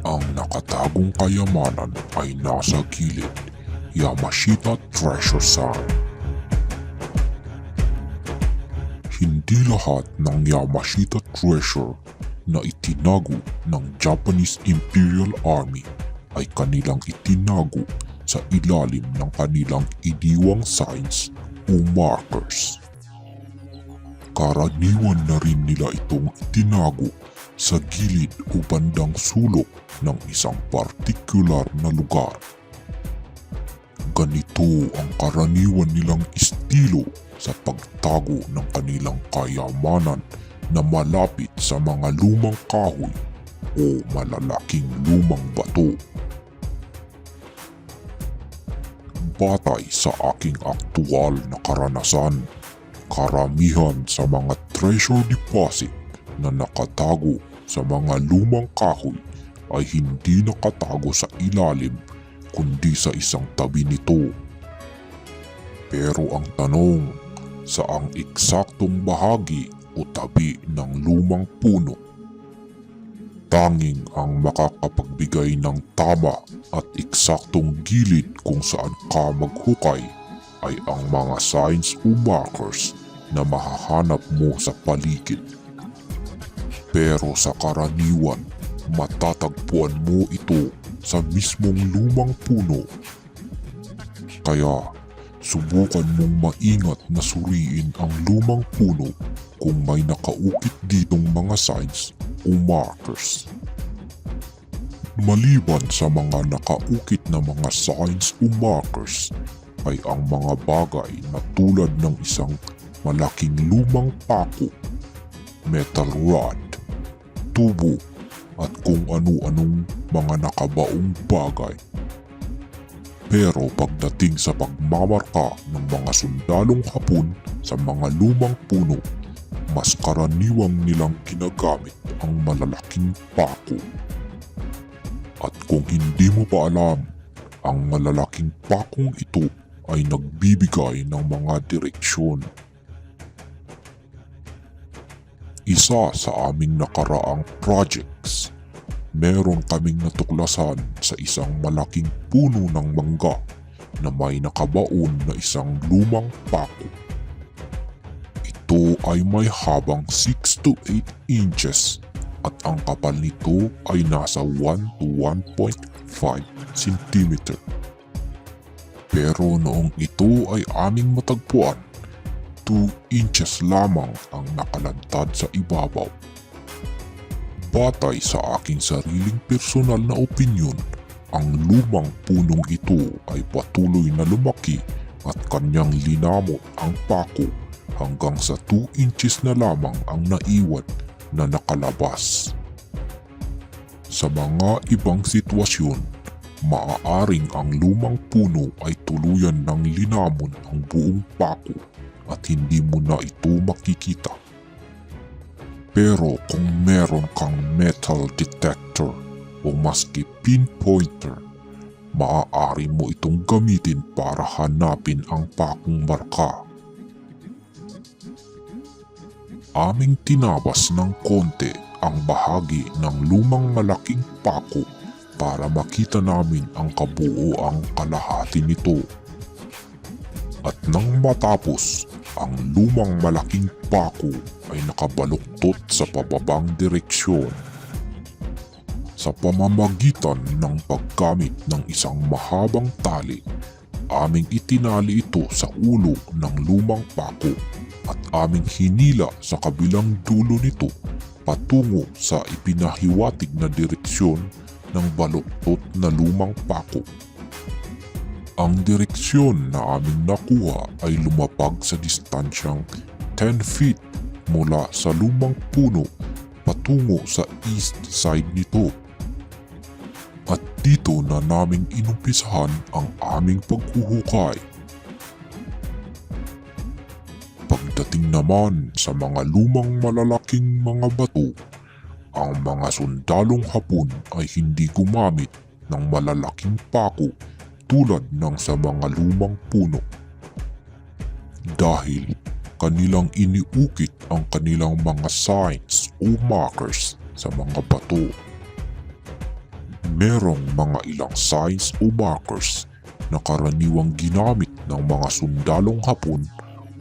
Ang nakatagong kayamanan ay nasa gilid Yamashita Treasure Sign. Hindi lahat ng Yamashita Treasure na itinago ng Japanese Imperial Army ay kanilang itinago sa ilalim ng kanilang iniwang signs o markers. Karaniwan na rin nila itong itinago sa gilid o bandang sulok ng isang partikular na lugar. Ganito ang karaniwan nilang estilo sa pagtago ng kanilang kayamanan na malapit sa mga lumang kahoy o malalaking lumang bato. Batay sa aking aktual na karanasan, karamihan sa mga treasure deposit na nakatago sa mga lumang kahoy ay hindi nakatago sa ilalim kundi sa isang tabi nito. Pero ang tanong, saang eksaktong bahagi o tabi ng lumang puno? Tanging ang makakapagbigay ng tama at eksaktong gilid kung saan ka maghukay ay ang mga signs o markers na mahahanap mo sa paligid. Pero sa karaniwan, matatagpuan mo ito sa mismong lumang puno. Kaya, subukan mong maingat na suriin ang lumang puno kung may nakaukit ditong mga signs o markers. Maliban sa mga nakaukit na mga signs o markers, ay ang mga bagay na tulad ng isang malaking lumang pako, metal rod, tubo at kung ano-anong mga nakabaong bagay. Pero pagdating sa pagmamarka ng mga sundalong hapon sa mga lumang puno, mas karaniwang nilang ginagamit ang malalaking pako. At kung hindi mo pa alam, ang malalaking pakong ito ay nagbibigay ng mga direksyon. Isa sa aming nakaraang projects, meron kaming natuklasan sa isang malaking puno ng mangga na may nakabaon na isang lumang pako. Ito ay may habang 6 to 8 inches at ang kapal nito ay nasa 1 to 1.5 cm. Pero noong ito ay aming matagpuan, 2 inches lamang ang nakalantad sa ibabaw. Batay sa aking sariling personal na opinyon, ang lumang punong ito ay patuloy na lumaki at kanyang linamot ang pako hanggang sa 2 inches na lamang ang naiwan na nakalabas. Sa mga ibang sitwasyon, maaaring ang lumang puno ay tuluyan ng linamon ang buong pako at hindi mo na ito makikita. Pero kung meron kang metal detector o maski pinpointer, maaari mo itong gamitin para hanapin ang pakong marka. Aming tinabas ng konti ang bahagi ng lumang malaking pako para makita namin ang kabuoang kalahati nito. At nang matapos, ang lumang malaking pako ay nakabaluktot sa pababang direksyon. Sa pamamagitan ng paggamit ng isang mahabang tali, aming itinali ito sa ulo ng lumang pako at aming hinila sa kabilang dulo nito patungo sa ipinahiwatig na direksyon ng baluktot na lumang pako. Ang direksyon na aming nakuha ay lumapag sa distansyang 10 feet mula sa lumang puno patungo sa east side nito. At dito na naming inumpisahan ang aming paghuhukay. Pagdating naman sa mga lumang malalaking mga bato, ang mga sundalong hapon ay hindi gumamit ng malalaking pako tulad ng sa mga lumang puno. Dahil kanilang iniukit ang kanilang mga signs o markers sa mga bato. Merong mga ilang signs o markers na karaniwang ginamit ng mga sundalong hapon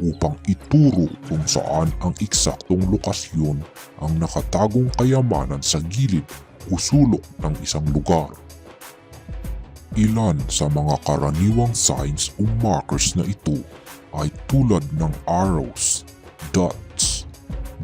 upang ituro kung saan ang eksaktong lokasyon ang nakatagong kayamanan sa gilid o sulok ng isang lugar. Ilan sa mga karaniwang signs o markers na ito ay tulad ng arrows, dots,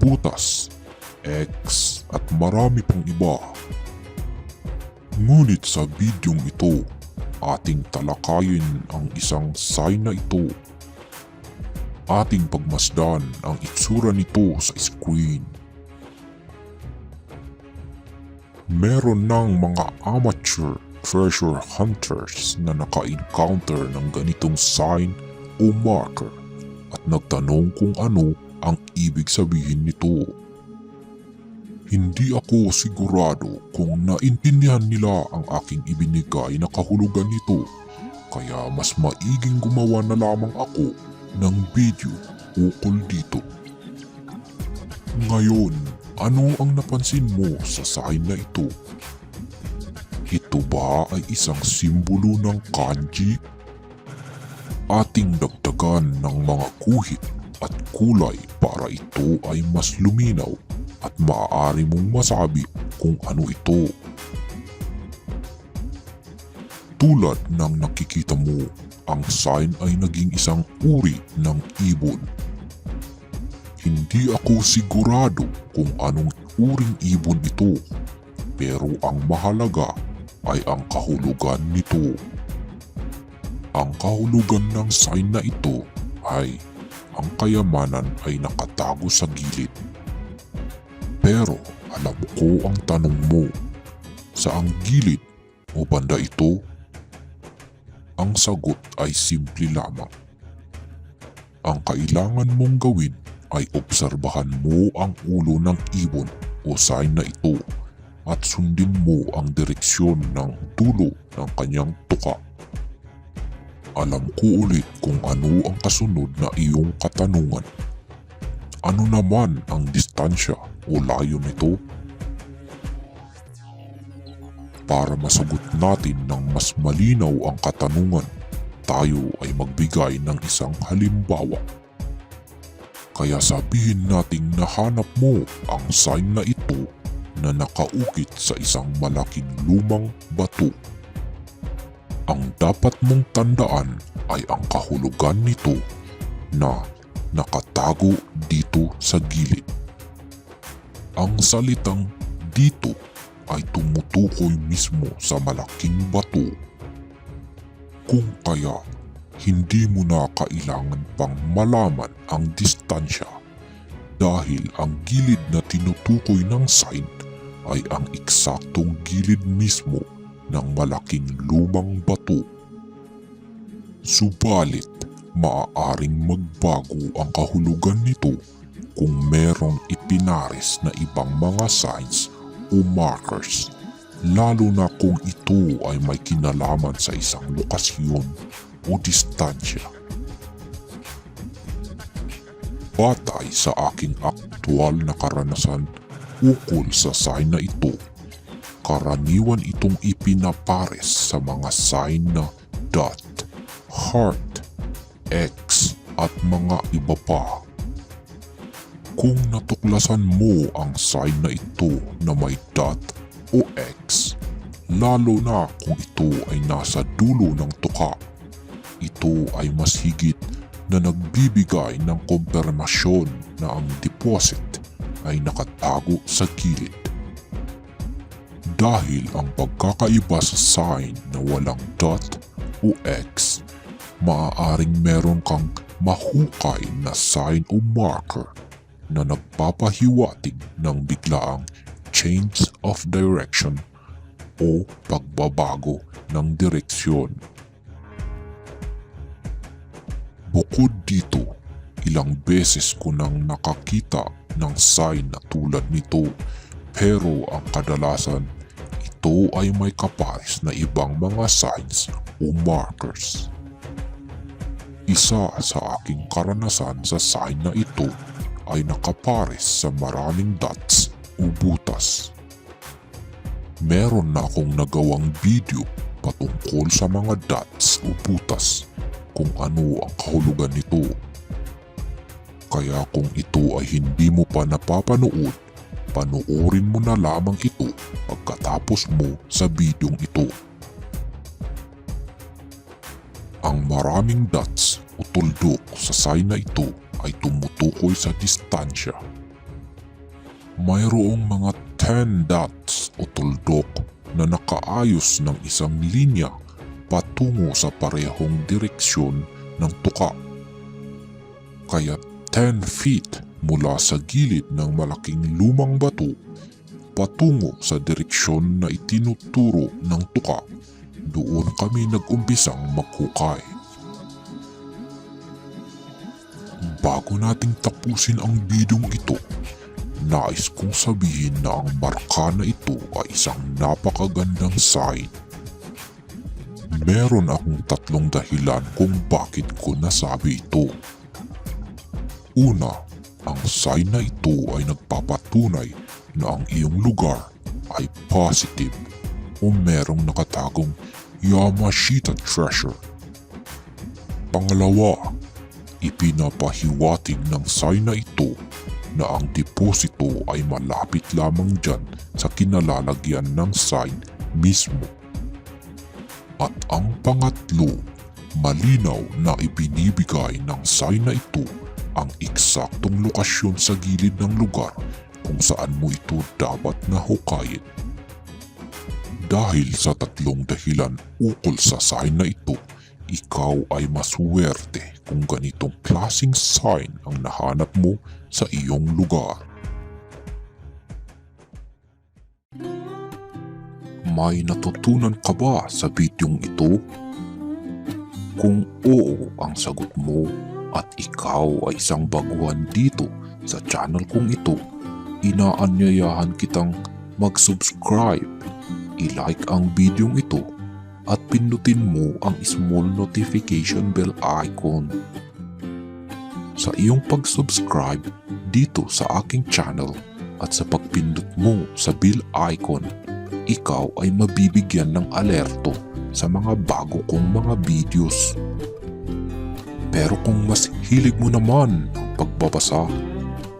butas, X at marami pang iba. Ngunit sa bidyong ito, ating talakayin ang isang sign na ito. Ating pagmasdan ang itsura nito sa screen. Meron ng mga amateur treasure hunters na naka-encounter ng ganitong sign o marker at nagtanong kung ano ang ibig sabihin nito. Hindi ako sigurado kung naintindihan nila ang aking ibinigay na kahulugan nito kaya mas maiging gumawa na lamang ako ng video ukol dito. Ngayon, ano ang napansin mo sa sign na ito? Ba ay isang simbolo ng kanji? Ating dagdagan ng mga guhit at kulay para ito ay mas luminaw at maaari mong masabi kung ano ito. Tulad ng nakikita mo, ang sign ay naging isang uri ng ibon. Hindi ako sigurado kung anong uring ibon ito, pero ang mahalaga ay ang kahulugan nito. Ang kahulugan ng sign na ito ay ang kayamanan ay nakatago sa gilid. Pero alam ko ang tanong mo, saang gilid o banda ito? Ang sagot ay simple lamang. Ang kailangan mong gawin ay obserbahan mo ang ulo ng ibon o sign na ito at sundin mo ang direksyon ng dulo ng kanyang tuka. Alam ko ulit kung ano ang kasunod na iyong katanungan. Ano naman ang distansya o layo nito? Para masagot natin ng mas malinaw ang katanungan, tayo ay magbigay ng isang halimbawa. Kaya sabihin nating nahanap mo ang sign na ito na nakaukit sa isang malaking lumang bato. Ang dapat mong tandaan ay ang kahulugan nito na nakatago dito sa gilid. Ang salitang dito ay tumutukoy mismo sa malaking bato. Kung kaya, hindi mo na kailangan pang malaman ang distansya dahil ang gilid na tinutukoy ng sign ay ang eksaktong gilid mismo ng malaking lumang bato. Subalit, maaaring magbago ang kahulugan nito kung merong ipinaris na ibang mga signs o markers lalo na kung ito ay may kinalaman sa isang lokasyon o distansya. Batay sa aking aktwal na karanasan ukol sa sign na ito, karaniwan itong ipinapares sa mga sign na dot, heart, X at mga iba pa. Kung natuklasan mo ang sign na ito na may dot o X, lalo na kung ito ay nasa dulo ng tuka, ito ay mas higit na nagbibigay ng kumpirmasyon na ang deposit ay nakatago sa gilid. Dahil ang pagkakaiba sa sign na walang dot o X, maaaring meron kang mahukay na sign o marker na nagpapahiwatig ng biglaang change of direction o pagbabago ng direksyon. Bukod dito, ilang beses ko nang nakakita ng sign na tulad nito pero ang kadalasan ito ay may kapares na ibang mga signs o markers. Isa sa aking karanasan sa sign na ito ay nakapares sa maraming dots o butas. Meron na akong nagawang video patungkol sa mga dots o butas kung ano ang kahulugan nito. Kaya kung ito ay hindi mo pa napapanood, panoorin mo na lamang ito pagkatapos mo sa bidyong ito. Ang maraming dots o tuldok sa sign na ito ay tumutukoy sa distansya. Mayroong mga 10 dots o tuldok na nakaayos ng isang linya patungo sa parehong direksyon ng tuka. Kaya 10 feet mula sa gilid ng malaking lumang bato patungo sa direksyon na itinuturo ng tuka, doon kami nag-umpisang maghukay. Bago nating tapusin ang bidyong ito, nais kong sabihin na ang marka na ito ay isang napakagandang sign. Meron akong tatlong dahilan kung bakit ko nasabi ito. Una, ang sign na ito ay nagpapatunay na ang iyong lugar ay positive o merong nakatagong Yamashita treasure. Pangalawa, ipinapahiwatig ng sign na ito na ang deposito ay malapit lamang dyan sa kinalalagyan ng sign mismo. At ang pangatlo, malinaw na ibinibigay ng sign na ito ang eksaktong lokasyon sa gilid ng lugar kung saan mo ito dapat na. Dahil sa tatlong dahilan ukol sa sign na ito, ikaw ay maswerte kung ganitong klasing sign ang nahanap mo sa iyong lugar. May natutunan ka ba sa bidyong ito? Kung oo ang sagot mo at ikaw ay isang baguhan dito sa channel kong ito, inaanyayahan kitang mag-subscribe, i-like ang bidyong ito at pindutin mo ang small notification bell icon. Sa iyong pag-subscribe dito sa aking channel at sa pagpindot mo sa bell icon, ikaw ay mabibigyan ng alerto sa mga bago kong mga videos. Pero kung mas hilig mo naman pagbabasa,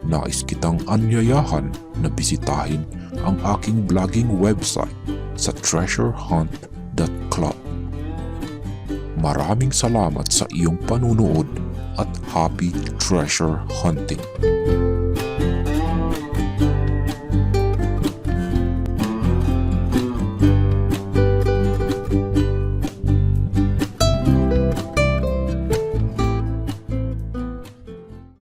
nais kitang anyayahan na bisitahin ang aking vlogging website sa treasurehunt.club. Maraming salamat sa iyong panunood at happy treasure hunting!